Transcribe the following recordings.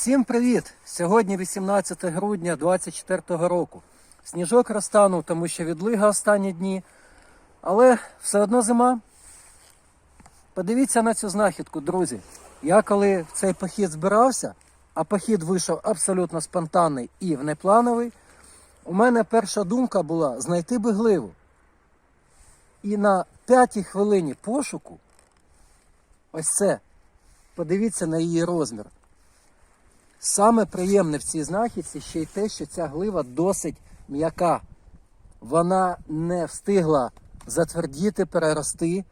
Всім привіт! Сьогодні 18 грудня 2024 року. Сніжок розтанув, тому що відлига останні дні. Але все одно зима. Подивіться на цю знахідку, друзі. Я коли в цей похід збирався, а похід вийшов абсолютно спонтанний і внеплановий, у мене перша думка була знайти би гливу. І на п'ятій хвилині пошуку, ось це, подивіться на її розмір. Саме приємне в цій знахідці ще й те, що ця глива досить м'яка. Вона не встигла затвердіти, перерости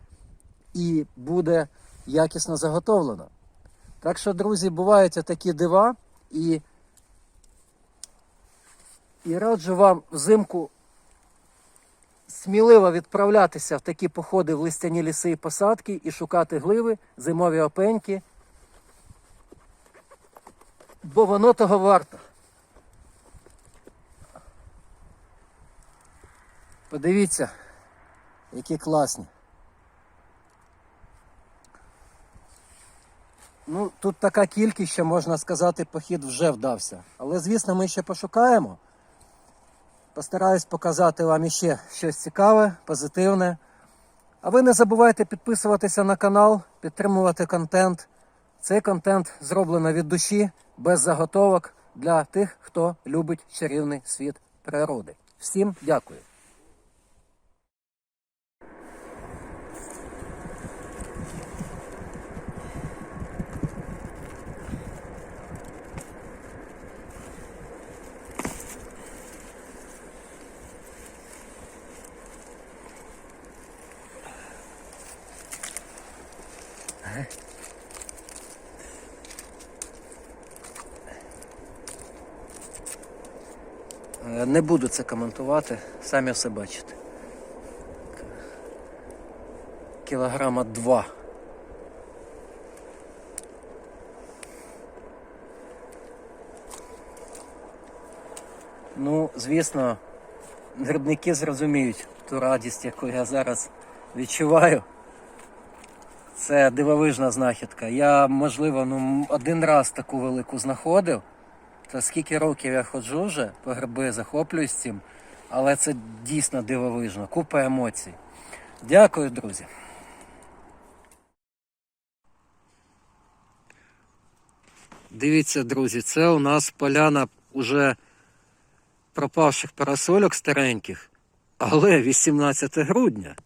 і буде якісно заготовлена. Так що, друзі, бувають такі дива, і, і раджу вам взимку сміливо відправлятися в такі походи в листяні ліси і посадки і шукати гливи, зимові опеньки бо воно того варто. Подивіться, які класні. Ну, тут така кількість, що можна сказати, похід вже вдався. Але, звісно, ми ще пошукаємо. Постараюсь показати вам іще щось цікаве, позитивне. А ви не забувайте підписуватися на канал, підтримувати контент. Цей контент зроблено від душі, без заготовок для тих, хто любить чарівний світ природи. Всім дякую. Не буду це коментувати, самі все бачите. Кілограма два. Ну, звісно, грибники зрозуміють ту радість, яку я зараз відчуваю. Це дивовижна знахідка. Я, можливо, ну, один раз таку велику знаходив. Та скільки років я ходжу вже по гриби, захоплююсь цим, але це дійсно дивовижно, купа емоцій. Дякую, друзі. Дивіться, друзі, це у нас поляна уже пропавших парасольок стареньких, але 18 грудня.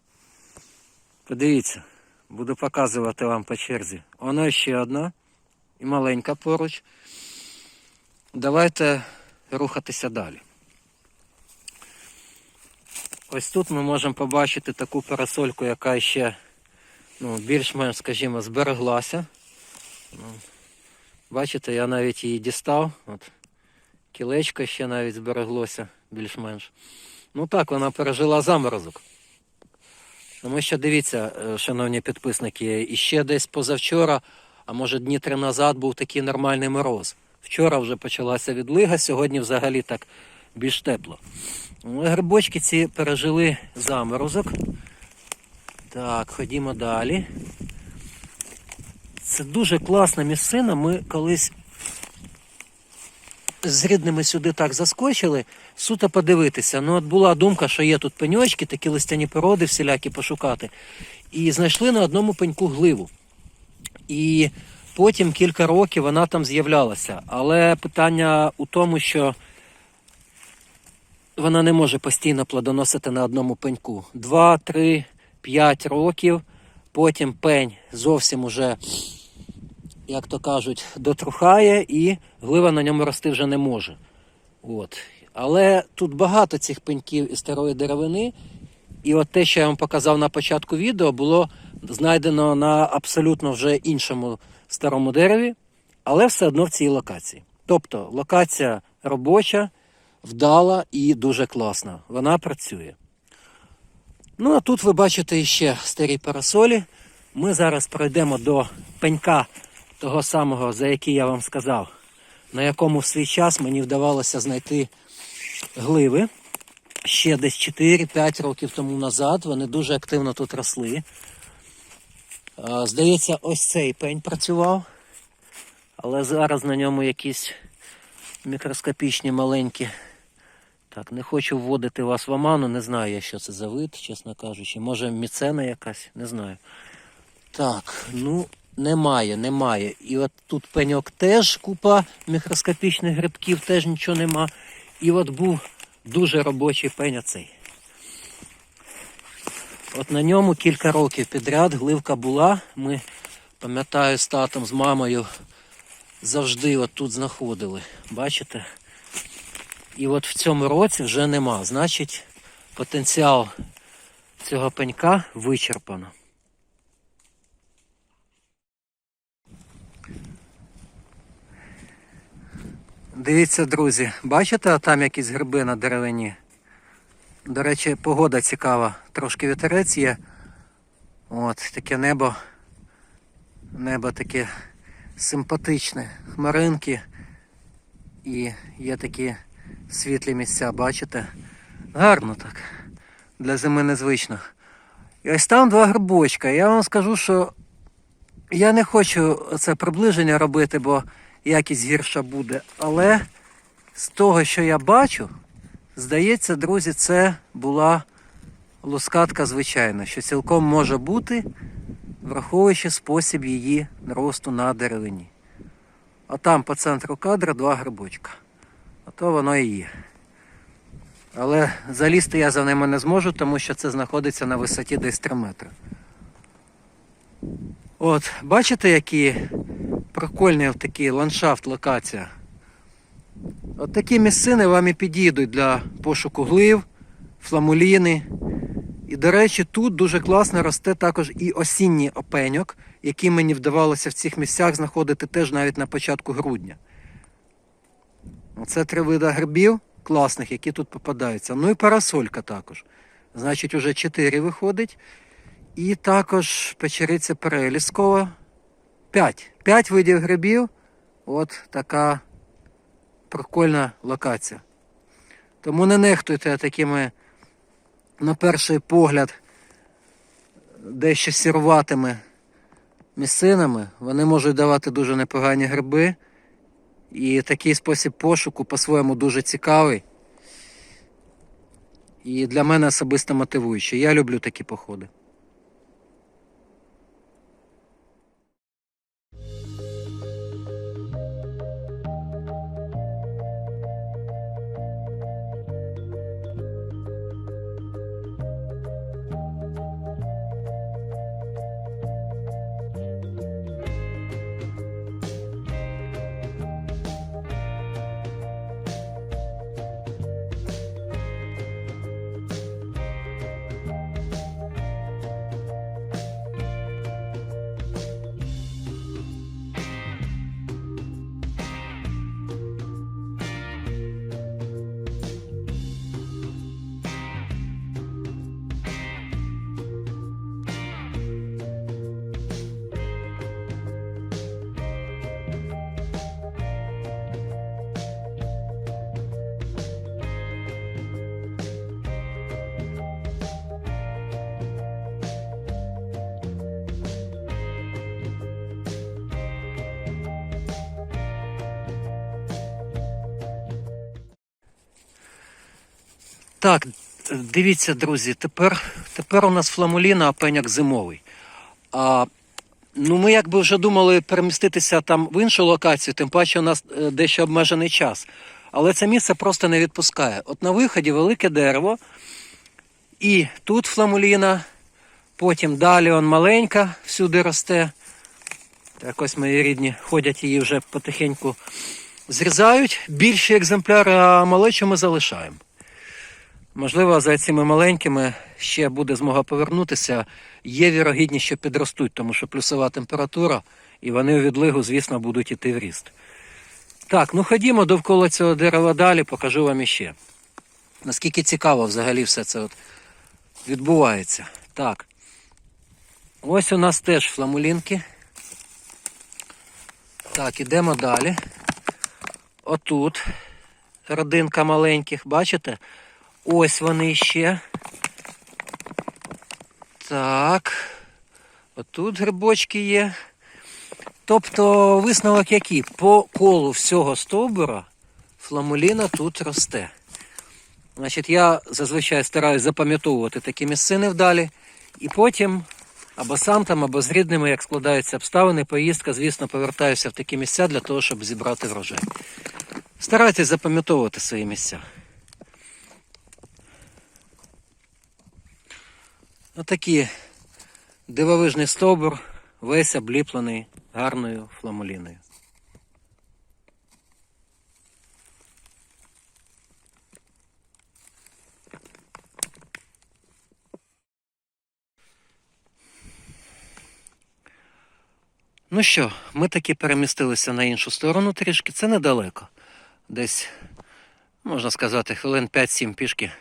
Подивіться, буду показувати вам по черзі. Вона ще одна і маленька поруч. Давайте рухатися далі. Ось тут ми можемо побачити таку парасольку, яка ще ну, більш-менш, скажімо, збереглася. Ну, Бачите, я навіть її дістав. От, кілечко ще навіть збереглося більш-менш. Ну так, вона пережила заморозок. Тому що дивіться, е, шановні підписники, іще десь позавчора, а може дні три назад був такий нормальний мороз. Вчора вже почалася відлига, сьогодні взагалі так більш тепло. Грибочки ці пережили заморозок. Так, ходімо далі. Це дуже класна місцина. Ми колись з рідними сюди так заскочили, суто подивитися. Ну, от була думка, що є тут пеньочки, такі листяні породи всілякі пошукати. І знайшли на одному пеньку гливу. І потім кілька років вона там з'являлася. Але питання у тому, що вона не може постійно плодоносити на одному пеньку. Два, три, п'ять років. Потім пень зовсім уже, як то кажуть, дотрухає і глива на ньому рости вже не може. От. Але тут багато цих пеньків і старої деревини. І от те, що я вам показав на початку відео, було знайдено на абсолютно вже іншому старому дереві, але все одно в цій локації. Тобто локація робоча, вдала і дуже класна. Вона працює. Ну, а тут ви бачите ще старі парасолі. Ми зараз пройдемо до пенька того самого, за який я вам сказав, на якому в свій час мені вдавалося знайти гливи. Ще десь 4-5 років тому назад. Вони дуже активно тут росли. Здається, ось цей пень працював. Але зараз на ньому якісь мікроскопічні маленькі. Так, не хочу вводити вас в оману, не знаю я, що це за вид, чесно кажучи. Може міцена якась, не знаю. Так, ну немає, немає. І от тут пеньок теж купа мікроскопічних грибків, теж нічого нема. І от був дуже робочий пень оцей. От на ньому кілька років підряд гливка була. Ми, пам'ятаю, з татом, з мамою завжди от тут знаходили. Бачите? І от в цьому році вже нема. Значить, потенціал цього пенька вичерпано. Дивіться, друзі, бачите, там якісь гриби на деревині? До речі, погода цікава. Трошки вітерець є. От, таке небо. Небо таке симпатичне. Хмаринки. І є такі світлі місця, бачите? Гарно так. Для зими незвично. І ось там два грибочка. Я вам скажу, що я не хочу це приближення робити, бо якість гірша буде. Але з того, що я бачу, здається, друзі, це була лускатка звичайна, що цілком може бути, враховуючи спосіб її росту на деревині. А там по центру кадра два грибочка. А то воно і є. Але залізти я за ними не зможу, тому що це знаходиться на висоті десь 3 метри. От, бачите, який прикольний такий ландшафт, локація. От такі місцини вам і підійдуть для пошуку глив, фламуліни. І, до речі, тут дуже класно росте також і осінній опеньок, який мені вдавалося в цих місцях знаходити теж навіть на початку грудня. Це три види грибів класних, які тут попадаються. Ну і парасолька також. Значить, уже чотири виходить. І також печериця переліскова. П'ять. П'ять видів грибів. От така прикольна локація. Тому не нехтуйте такими, на перший погляд, дещо сіруватими місцинами. Вони можуть давати дуже непогані гриби. І такий спосіб пошуку по-своєму дуже цікавий. І для мене особисто мотивуючий. Я люблю такі походи. Так, дивіться, друзі, тепер, тепер у нас фламуліна, а пеняк зимовий. А, ну, ми якби вже думали переміститися там в іншу локацію, тим паче у нас е, дещо обмежений час. Але це місце просто не відпускає. От на виході велике дерево, і тут фламуліна, потім далі он маленька, всюди росте. Так мої рідні ходять її вже потихеньку зрізають. Більші екземпляри, а малечу ми залишаємо. Можливо, за цими маленькими ще буде змога повернутися. Є вірогідність, що підростуть, тому що плюсова температура, і вони у відлигу, звісно, будуть іти в ріст. Так, ну ходімо довкола цього дерева далі, покажу вам іще. Наскільки цікаво взагалі все це от відбувається. Так. Ось у нас теж фламулінки. Так, ідемо далі. Отут родинка маленьких, бачите? Ось вони ще. Так. Отут грибочки є. Тобто висновок який? По колу всього стовбура фламуліна тут росте. Значить, я зазвичай стараюся запам'ятовувати такі місцини вдалі, і потім або сам там, або з рідними, як складаються обставини, поїздка, звісно, повертаюся в такі місця для того, щоб зібрати врожай. Старайтесь запам'ятовувати свої місця. Отакі дивовижний стовбур, весь обліплений гарною фламуліною. Ну що, ми таки перемістилися на іншу сторону трішки. Це недалеко. Десь, можна сказати, хвилин 5-7 пішки.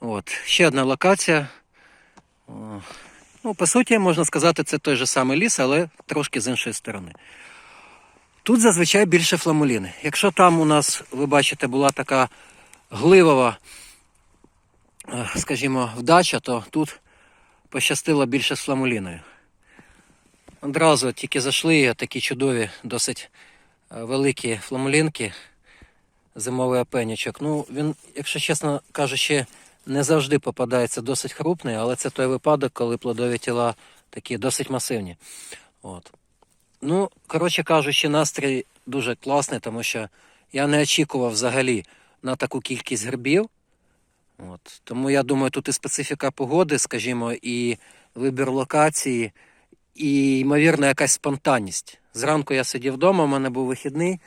От. Ще одна локація. Ну, по суті, можна сказати, це той же самий ліс, але трошки з іншої сторони. Тут зазвичай більше фламуліни. Якщо там у нас, ви бачите, була така гливова, е, скажімо, вдача, то тут пощастило більше з фламуліною. Одразу тільки зайшли такі чудові, досить е, великі фламулінки, зимовий опенічок. Ну, він, якщо чесно кажучи, не завжди попадається досить крупний, але це той випадок, коли плодові тіла такі досить масивні. От. Ну, коротше кажучи, настрій дуже класний, тому що я не очікував взагалі на таку кількість грибів. От. Тому я думаю, тут і специфіка погоди, скажімо, і вибір локації, і, ймовірно, якась спонтанність. Зранку я сидів вдома, у мене був вихідний,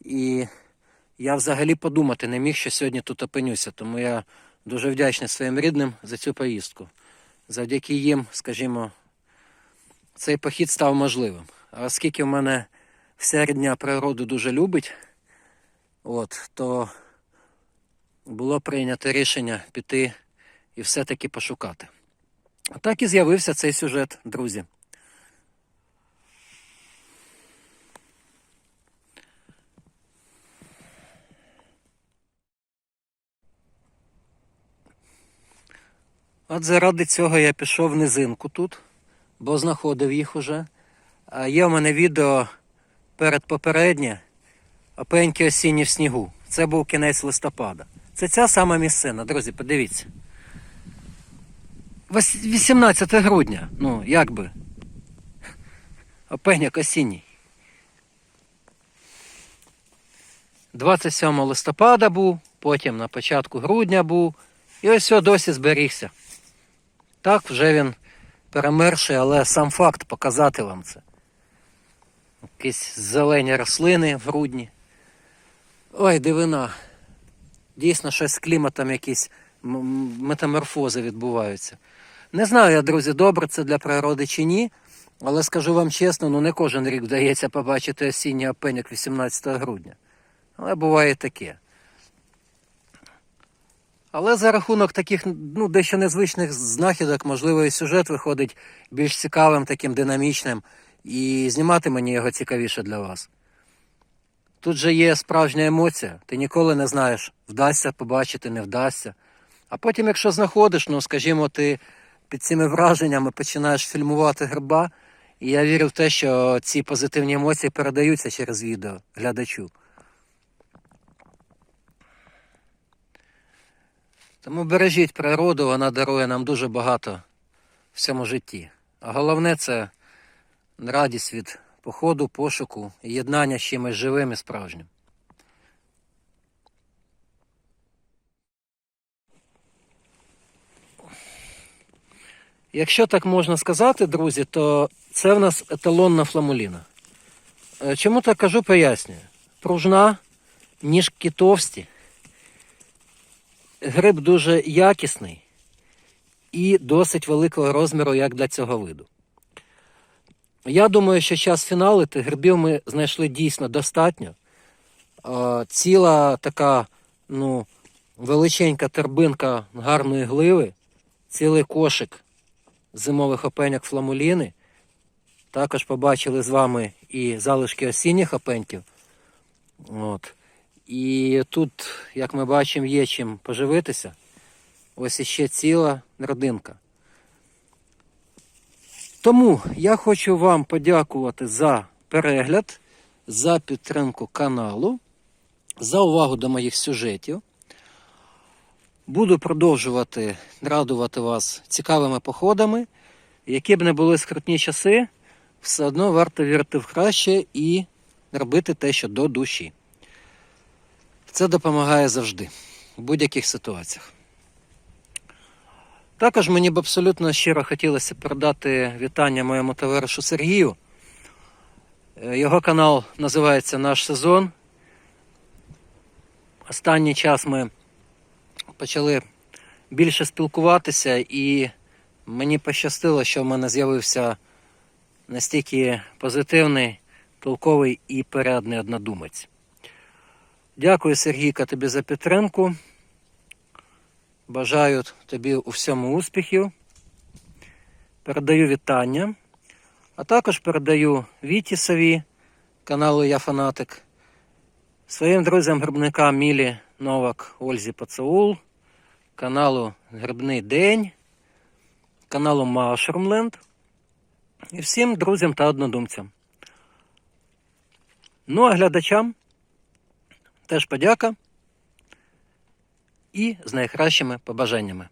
і я взагалі подумати не міг, що сьогодні тут опинюся. Тому я дуже вдячний своїм рідним за цю поїздку. Завдяки їм, скажімо, цей похід став можливим. А оскільки в мене вся рідня природу дуже любить, от, то було прийнято рішення піти і все-таки пошукати. Так і з'явився цей сюжет, друзі. От заради цього я пішов в низинку тут, бо знаходив їх уже. Є в мене відео передпопереднє опеньки осінні в снігу. Це був кінець листопада. Це ця сама місцина, друзі, подивіться. 18 грудня, ну як би. Опеняк осінній. 27 листопада був, потім на початку грудня був. І ось все досі зберігся. Так, вже він перемерший, але сам факт показати вам це. Якісь зелені рослини в грудні. Ой, дивина. Дійсно, щось з кліматом якісь метаморфози відбуваються. Не знаю я, друзі, добре це для природи чи ні, але скажу вам чесно, ну не кожен рік вдається побачити осінній опеняк 18 грудня. Але буває таке. Але за рахунок таких ну, дещо незвичних знахідок, можливо, і сюжет виходить більш цікавим, таким динамічним, і знімати мені його цікавіше для вас. Тут же є справжня емоція, ти ніколи не знаєш, вдасться побачити, не вдасться. А потім, якщо знаходиш, ну скажімо, ти під цими враженнями починаєш фільмувати гриба, і я вірю в те, що ці позитивні емоції передаються через відео глядачу. Тому бережіть природу, вона дарує нам дуже багато в цьому житті. А головне це радість від походу, пошуку і єднання з чимось живим і справжнім. Якщо так можна сказати, друзі, то це в нас еталонна фламуліна. Е, Чому так кажу, пояснюю. Пружна, ніжки товсті, гриб дуже якісний і досить великого розміру, як для цього виду. Я думаю, що час фіналити грибів ми знайшли дійсно достатньо. Ціла така ну, величенька торбинка гарної гливи, цілий кошик зимових опеньок фламуліни. Також побачили з вами і залишки осінніх опеньків. От. І тут, як ми бачимо, є чим поживитися. Ось іще ціла родинка. Тому я хочу вам подякувати за перегляд, за підтримку каналу, за увагу до моїх сюжетів. Буду продовжувати радувати вас цікавими походами. Які б не були скрутні часи, все одно варто вірити в краще і робити те, що до душі. Це допомагає завжди, в будь-яких ситуаціях. Також мені б абсолютно щиро хотілося передати вітання моєму товаришу Сергію. Е, Його канал називається Наш сезон. Останній час ми почали більше спілкуватися, і мені пощастило, що в мене з'явився настільки позитивний, толковий і порядний однодумець. Дякую, Сергійка, тобі за підтримку. Бажаю тобі у всьому успіхів. Передаю вітання. А також передаю Вітісові, каналу Я Фанатик, своїм друзям грибникам Мілі Новак Ользі Пацаул, каналу Грибний День, каналу Машрумленд і всім друзям та однодумцям. Ну а глядачам теж подяка і з найкращими побажаннями.